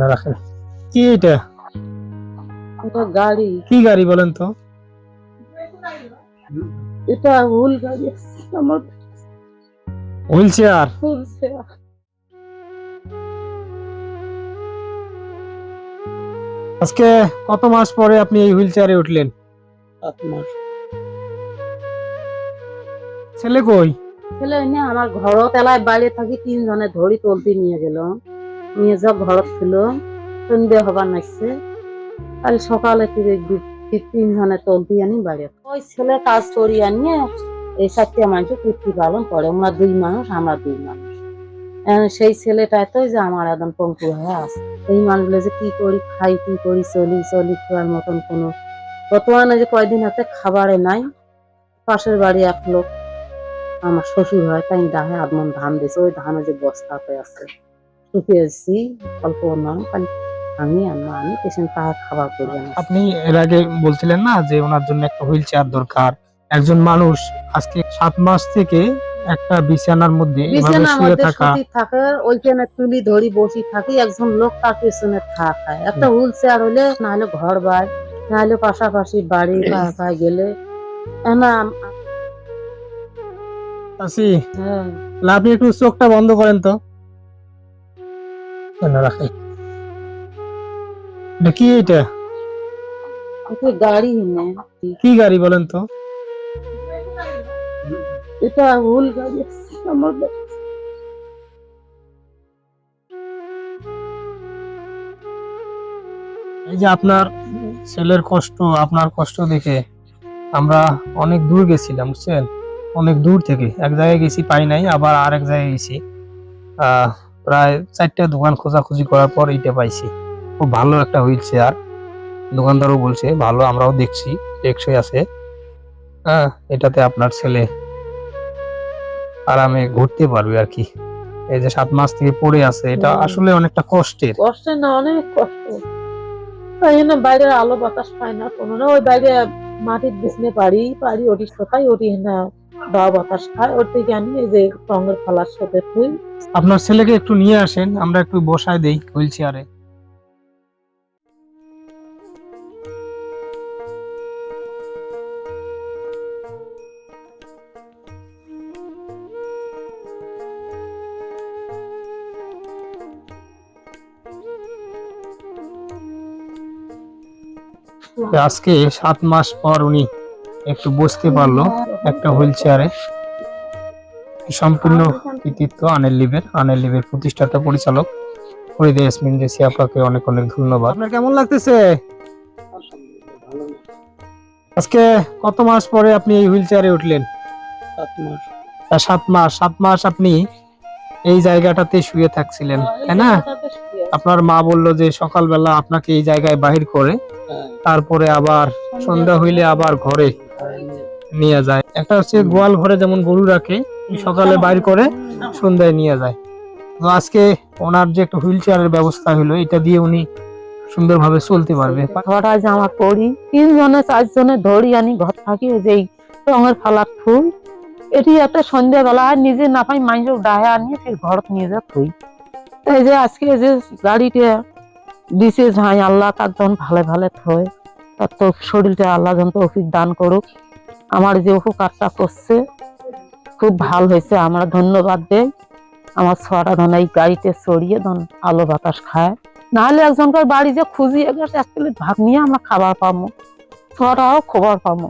না রাখেন। কি এটা? গাড়ি। কি গাড়ি বলেন তো? এটা ভুল গাড়ি আমার হুইল চেয়ার? আজকে কত মাস পরে আপনি এই হুইল চেয়ারে উঠলেন? ছেলে কই? ছেলে আমার ঘর তেলায় বাইরে থাকি তিনজনে ধরি তুলতে নিয়ে গেল। নিয়ে যা ঘর ছিল, সন্ধে হবার নাইছে। কাল সকালে তিনজনে তুলতে আনি বাড়ি। ওই ছেলে কাজ করি আনিয়ে এই চারটে মানুষ তৃপ্তি পালন করে, আমরা দুই মানুষ, আমরা দুই মানুষ। সেই ছেলেটাই তো যে আমার একদম পঙ্কু হয়ে আছে। এই মানুষগুলো যে কি করি, খাই, কি করি, চলি চলি, খাওয়ার মতন কোনো বর্তমানে যে কয়দিন হাতে খাবারে নাই, পাশের বাড়ি এক লোক, আমার শ্বশুর হয়, তাই ডাহে আদমন ধান দিয়েছে, ওই ধানে যে বস্তাতে আছে। অল্প আমি আম্মা আমি পেশেন্ট খাবার করবে না। আপনি এর আগে বলছিলেন না যে ওনার জন্য একটা হুইল চেয়ার দরকার? একজন মানুষ আজকে সাত মাস থেকে একটা বিছানার মধ্যে শুয়ে থাকা শুতে থাকে ওইখানে তুলি ধরি বসি থাকি একজন লোক তার পেছনে থাকায়। একটা হুইল চেয়ার হলে না হলে ঘর বাই না হলে পাশাপাশি বাড়ি পায় গেলে। না আছি হ্যাঁ। আপনি একটু চোখটা বন্ধ করেন তো। এটা কি এটা? গাড়ি কি গাড়ি বলেন তো? এটা ভুল গাড়ি আমার এই যে আপনার ছেলের কষ্ট আপনার কষ্ট দেখে আমরা অনেক দূর গেছিলাম বুঝছেন? অনেক দূর থেকে। এক জায়গায় গেছি পাই নাই আবার আর এক জায়গায় গেছি। আহ, প্রায় চারটা দোকান খোঁজাখুঁজি করার পর এইটা পাইছি। খুব ভালো একটা হুইল চেয়ার দোকানদারও বলছে ভালো আমরাও দেখছি টেকসই আছে। হ্যাঁ এটাতে আপনার ছেলে আরামে ঘুরতে পারবে আর কি। এই যে সাত মাস থেকে পড়ে আছে এটা আসলে অনেকটা কষ্টের। কষ্ট না অনেক কষ্ট। তাই জন্য বাইরে আলো বাতাস পায় না কোনো না ওই বাইরে মাটির বিছনে পারি পারি ওটি কোথায় ওটি না। বাতাস খায় ওর থেকে আনি যে রঙের ফালার সাথে ফুল। আপনার ছেলেকে একটু নিয়ে আসেন, আমরা একটু বসায় দেই হুইল চেয়ারে। আজকে সাত মাস পর উনি একটু বসতে পারল একটা হুইল চেয়ারে। সম্পূর্ণ কৃতিত্ব আনেল লিভের আনেল লিভের প্রতিষ্ঠাতা পরিচালক ফরিদে ইয়াসমিন জেসি আপনাকে অনেক অনেক ধন্যবাদ। আপনার কেমন লাগতেছে? আজকে কত মাস পরে আপনি এই হুইল চেয়ারে উঠলেন? সাত মাস। সাত মাস আপনি এই জায়গাটাতে শুয়ে থাকছিলেন তাই না? আপনার মা বলল যে সকালবেলা আপনাকে এই জায়গায় বাহির করে তারপরে আবার সন্ধ্যা হইলে আবার ঘরে নিয়ে যায়। একটা হচ্ছে গোয়াল ঘরে যেমন গরু রাখে সকালে বাইর করে সন্ধ্যায় নিয়ে যায়। তো আজকে ওনার যে একটা হুইল চেয়ারের ব্যবস্থা হলো এটা দিয়ে উনি সুন্দরভাবে চলতে পারবে। ঘরটায় জামা পরি। তিনজনে চারজনে ধরি আনি ঘর থাকি যে রঙের ফালার ফুল। এটি একটা সন্ধ্যাবেলা আর নিজে না পাই মাইজ ডাহে আনিয়ে ফির ঘর নিয়ে যা থুই। এই যে আজকে যে গাড়িতে দিছে ঝাই আল্লাহ তার ভালো ভালো থয়। তার শরীরটা আল্লাহ যখন তৌফিক দান করুক, আমার যে উপকারটা করছে, খুব ভালো হয়েছে। আমরা ধন্যবাদ দেই। আমার ছড়া ধন এই গাড়িতে চড়িয়ে ধন আলো বাতাস খায়। নাহলে একজনকার বাড়ি যে খুঁজিয়ে গেছে এক প্লেট ভাত নিয়ে আমরা খাবার পাবো। ছড়াও খবর পাবো।